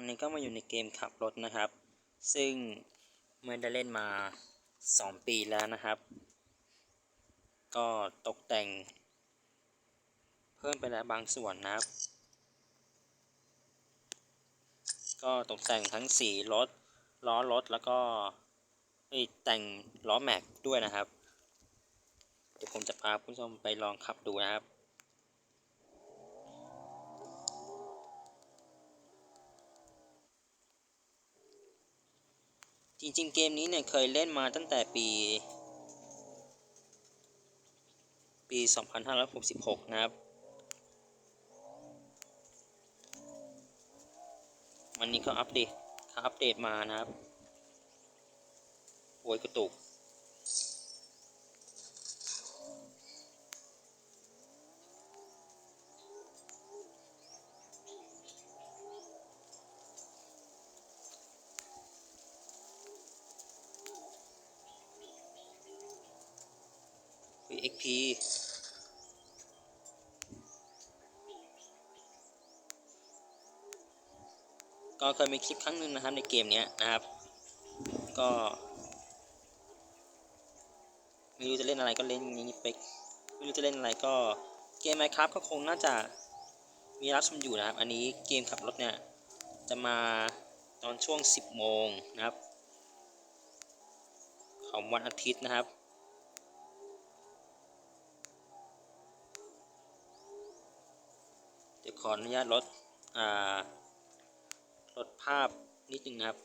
อนนี้ก็มาอยู่ในเกมขับรถนะครับ ซึ่งไม่ได้เล่นมา 2 ปีแล้วนะครับ ก็ตกแต่ง เพิ่มไปแล้วบางส่วนนะครับ ก็ตกแต่งทั้งสีรถล้อรถแล้วก็เอ้แต่งล้อแม็กด้วยนะครับ เดี๋ยวผมจะพาคุณผู้ชมไปลองขับดูนะครับ จริงๆ เกมนี้เนี่ยเคยเล่นมาตั้งแต่ปี ปี 2566 นะครับ วันนี้ก็อัปเดตเขาอัปเดตมานะครับโวยกระตุก XP ก็เคยมีคลิปครั้งหนึ่งนะครับในเกมนี้นะครับ ก็ไม่รู้จะเล่นอะไรก็เล่นอย่างนี้ไปไม่รู้จะเล่นอะไรก็เกม Minecraft ก็คงน่าจะมีรับชมอยู่นะครับ อันนี้เกมขับรถเนี่ยจะมาตอนช่วง 10 โมงนะครับ ของวันอาทิตย์นะครับ เดี๋ยว ขออนุญาตลดลดภาพนิดนึงนะครับ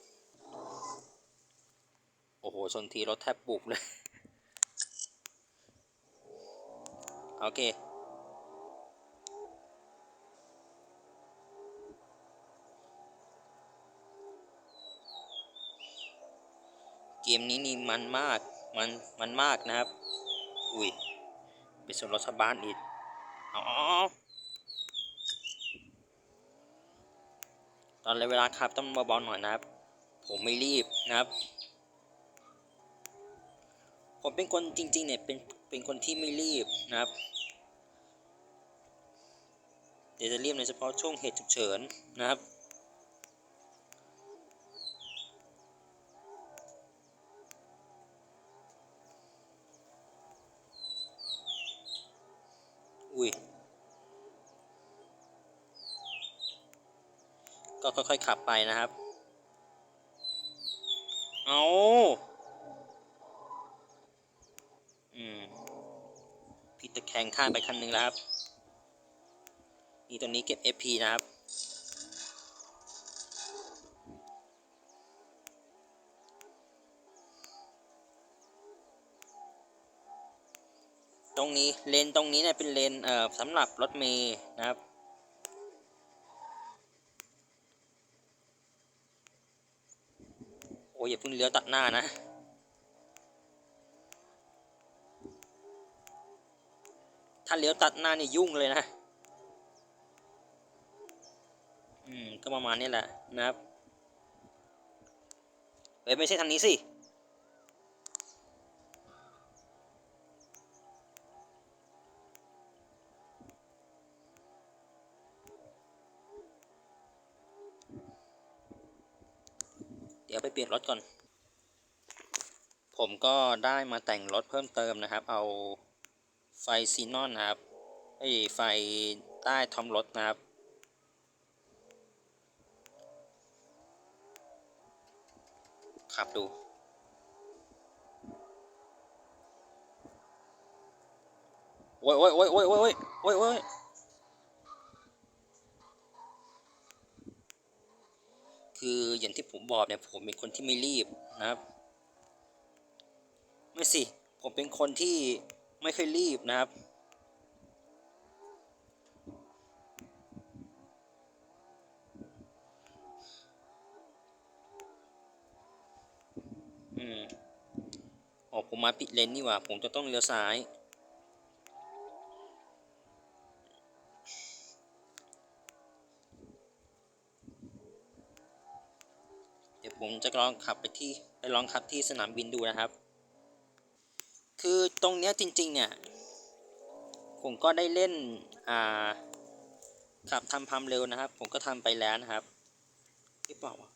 โอ้โห ชนทีรถแทบบุบเลย โอเค เกมนี้นี่มันมาก มัน มันมากนะครับ อุ้ย ไปชนรถชาวบ้านอีก อ๋อ ตอนเวลาขับต้องเบาๆหน่อยนะครับ ผมไม่รีบนะครับ ผมเป็นคนจริงๆเนี่ยเป็นเป็นคนที่ไม่รีบนะครับ เดี๋ยวจะรีบในเฉพาะช่วงเหตุฉุกเฉินนะครับ อุ้ย ก็ค่อยๆขับไปนะครับ เอาอืมพี่ตะแคงข้างไปคันหนึ่งแล้วครับ นี่ตัวนี้เก็บ FP นะครับ ตรงนี้เลนตรงนี้เนี่ยเป็นเลนเอ่อสำหรับรถเมย์นะครับ อยอย่าเพิ่งเลี้ยวตัดหน้านะถ้าเลี้ยวตัดหน้านี่ยุ่งเลยนะ อืม ก็ประมาณนี้แหละนะครับ เฮ้ย ไม่ใช่ทางนี้สิ เปลี่ยนรถก่อน ผมก็ได้มาแต่งรถเพิ่มเติมนะครับ เอาไฟซีนอนนะครับไอ้ไฟใต้ท้องรถนะครับ ขับดูโอ้ยโอ้ยโอ้ยโอ้ยโอ้ยโอ้ยโอ้ย คืออย่างที่ผมบอกเนี่ยผมเป็นคนที่ไม่รีบนะครับ ไม่สิ ผมเป็นคนที่ไม่เคอยรีบนะครับ อืมอ๋อผมมาผิดเลนนี่ว่า ผมจะต้องเลี้ยวซ้าย ผมจะลองขับไปที่ไปลองขับที่สนามบินดูนะครับ คือตรงเนี้ยจริงๆเนี่ยผมก็ได้เล่นอ่าขับทำความเร็วนะครับ ผมก็ทำไปแล้วนะครับหรือเปล่าวะ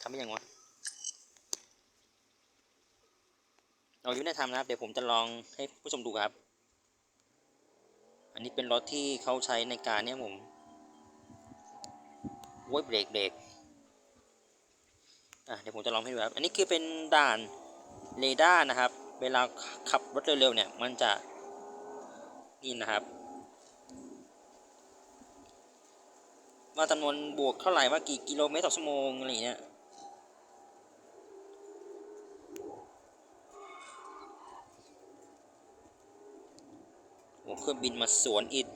ทำไม่ยังวะเราอยังไม่ได้ทำนะครับ เดี๋ยวผมจะลองให้ผู้ชมดูครับ อันนี้เป็นรถที่เขาใช้ในการเนี่ยผมโว้ยเบรกเบรก อะเดี๋ยวผมจะลองให้ดูครับ อันนี้คือเป็นด่านเรดาร์นะครับ เวลาขับรถเร็วๆเนี่ย มันจะนี่นะครับ ว่าจำนวนบวกเท่าไหร่ว่ากี่กิโลเมตรต่อชั่วโมงอะไรเงี้ยโอ้เครื่องบินมาสวนอิด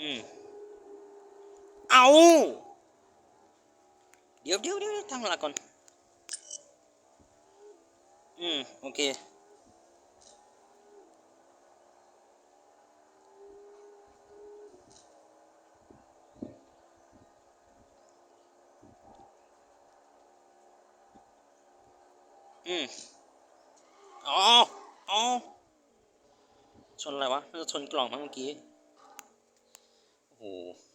อืม เอา เดี๋ยวเดี๋ยวเดี๋ยวตั้งหลักก่อน อืม โอเค อืม อ๋อ อ๋อ ชนอะไรวะน่าจะชนกล่องมั้งเมื่อกี้ โอ้โห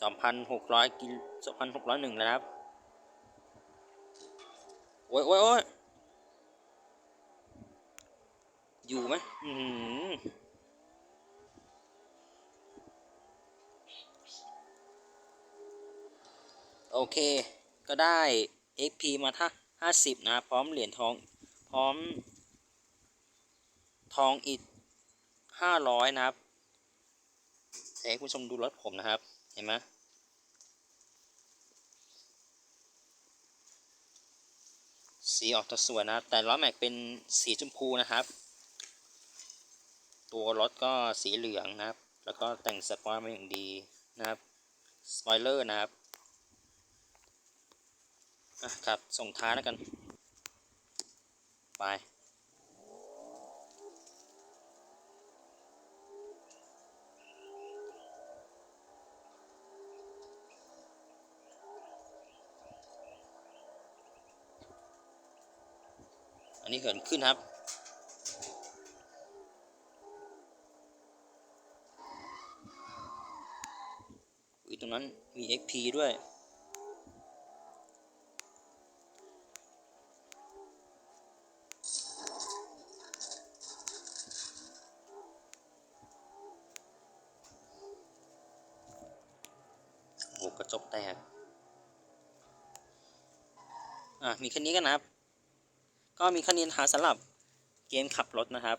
สองพันหกร้อยกิโลสองพันหกร้อยหนึ่งนะครับ โอ้ยโอ้ยโอ้ยอยู่ไหมอืมโอเค ก็ได้ XP มาถ้าห้าสิบนะครับพร้อมเหรียญทอง พร้อม ทองอีกห้าร้อยนะครับเดี๋ยวให้คุณชมดูรถผมนะครับ เห็นไหมสีออกจะสวยนะครับแต่ล้อแม็กเป็นสีชมพูนะครับ ตัวรถก็สีเหลืองนะครับ แล้วก็แต่งสปอยล์มาอย่างดีนะครับ สปอยเลอร์นะครับอะครับ ส่งท้ายแล้วกัน ไป นนี้เหินขึ้นครับ อุ้ยตรงนั้นมี XP ด้วย โอ้กระจกแตก อะ มีแค่นี้กันนะครับ ก็มีคะแนนหาสำหรับเกมขับรถนะครับ